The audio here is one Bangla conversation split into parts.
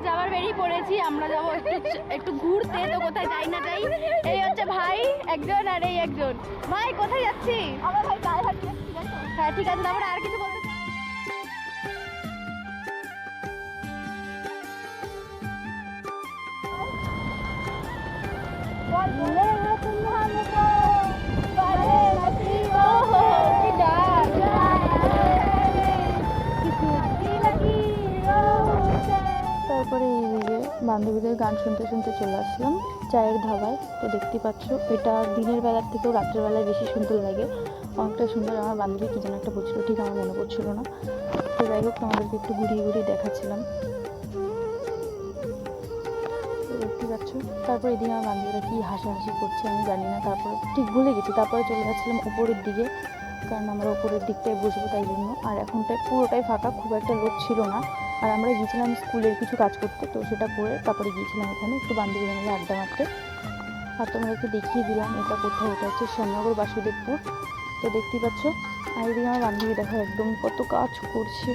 আজ আবার বেরিয়ে পড়েছি আমরা যাব একটু একটু ঘুরতে তো কোথায় যাই না যাই। এই হচ্ছে ভাই একজন আর এই একজন। ভাই কোথায় যাচ্ছি আমার ভাই গায়ে হ্যাঁ ঠিক আছে তারপরে আর কিছু বলতে বলে। বান্ধবীদের গান শুনতে শুনতে চলে আসলাম, চায়ের ধাবায়। তো দেখতে পাচ্ছ, এটা দিনের বেলার থেকেও রাত্রের বেলায় বেশি সুন্দর লাগে। অনেকটা সুন্দর আমার বান্ধবী কী যেন একটা বলছিল, ঠিক আমার মনে পড়ছিল না। তো যাই হোক, তোমাদেরকে একটু ঘুরিয়ে ঘুরিয়ে দেখাচ্ছিলাম। দেখতে পাচ্ছ, তারপর এদিকে আমার বান্ধবীরা কী হাসাহাসি করছে আমি জানি না, তারপর ঠিক ভুলে গেছি। তারপরে চলে যাচ্ছিলাম উপরের দিকে। কারণ আমরা উপরের দিকটায় বসবো তাই জন্য। আর এখনটায় পুরোটাই ফাঁকা, খুব একটা লোক ছিল না। আর আমরা গিয়েছিলাম স্কুলের কিছু কাজ করতে, তো সেটা করে তারপরে গিয়েছিলাম এখানে, একটু বান্ধবীরা মিলে আড্ডা মারতে। আর তোমাদেরকে দেখিয়ে দিলাম এটা কোথায়, এটা হচ্ছে শ্যামনগর বাসুদেবপুর। তো দেখতেই পাচ্ছ, আর এদিকে আমার বান্ধবী দেখো একদম কত কাজ করছে।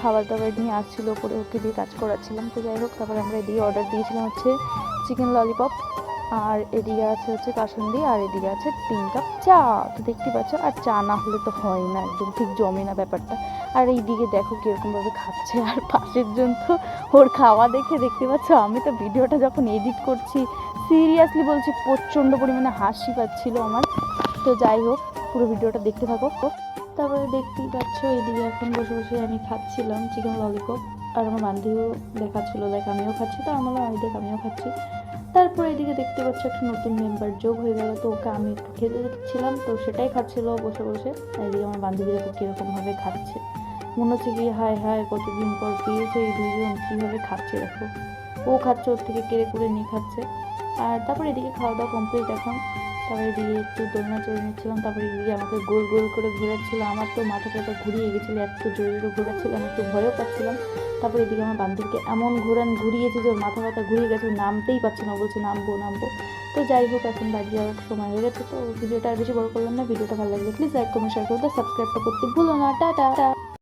খাবার দাবার নিয়ে আসছিল ওপরে ওকে দিয়ে কাজ করাচ্ছিলাম। তো যাই হোক, তারপরে আমরা এদিকে অর্ডার দিয়েছিলাম হচ্ছে চিকেন ললিপপ আর এদিকে আছে হচ্ছে কাসুন্দি, আর এদিকে আছে তিন কাপ চা। তো দেখতে পাচ্ছ, আর চা না হলে তো হয় না একদম, ঠিক জমে না ব্যাপারটা। আর এইদিকে দেখো কীরকমভাবে খাচ্ছে, আর পাশের জন তো ওর খাওয়া দেখে দেখতে পাচ্ছ, আমি তো ভিডিওটা যখন এডিট করছি সিরিয়াসলি বলছি, প্রচণ্ড পরিমাণে হাসি পাচ্ছিল আমার। তো যাই হোক, পুরো ভিডিওটা দেখতে থাকো। তারপরে দেখতেই পাচ্ছ, এদিকে এখন বসে বসে আমি খাচ্ছিলাম চিকেন ললিপপ আর আমার বান্ধবীও দেখাচ্ছিলো, দেখ আমিও খাচ্ছি, তো আমার আমি দেখ আমিও খাচ্ছি। তারপরে এদিকে দেখতে পাচ্ছি একটা নতুন মেম্বার যোগ হয়ে গেল, তো ওকে আমি একটু খেতে দিচ্ছিলাম। তো সেটাই খাচ্ছিল বসে বসে। এদিকে আমার বান্ধবীরা কীরকমভাবে খাচ্ছে। মনে হচ্ছে কি, হায় হায়, কতদিন পর পেয়েছে এই দুজন কীভাবে খাচ্ছে দেখো। ও খাচ্ছে, ওর থেকে কেড়ে করে নিয়ে খাচ্ছে। আর তারপর এদিকে খাওয়া দাওয়া কমপ্লিট এখন। তারপরে এদিকে একটু দোলনা চড়ে নিচ্ছিলাম, তারপরে দিয়ে আমাকে গোল গোল করে ঘোরাচ্ছিল। আমার তো মাথা টাথা ঘুরিয়ে গেছিল, এত জোরে জোরে ঘোরাচ্ছিল, আমি একটু ভয়ও পাচ্ছিলাম। তারপরে এদিকে আমার বান্ধবীকে এমন ঘোরান ঘুরিয়েছে যে মাথা ব্যথা ঘুরিয়ে গেছে নামতেই পারছে না বলছে, নামবো নামবো। তো যাই হোক, এখন বাড়ি যাওয়ার সময় হয়ে গেছে, তো ভিডিওটা আর বেশি বড় করলাম না, ভিডিওটা ভালো লাগলে প্লিজ লাইক কমেন্ট শেয়ার করতে সাবস্ক্রাইবটা করতে ভুলো না, টাটা।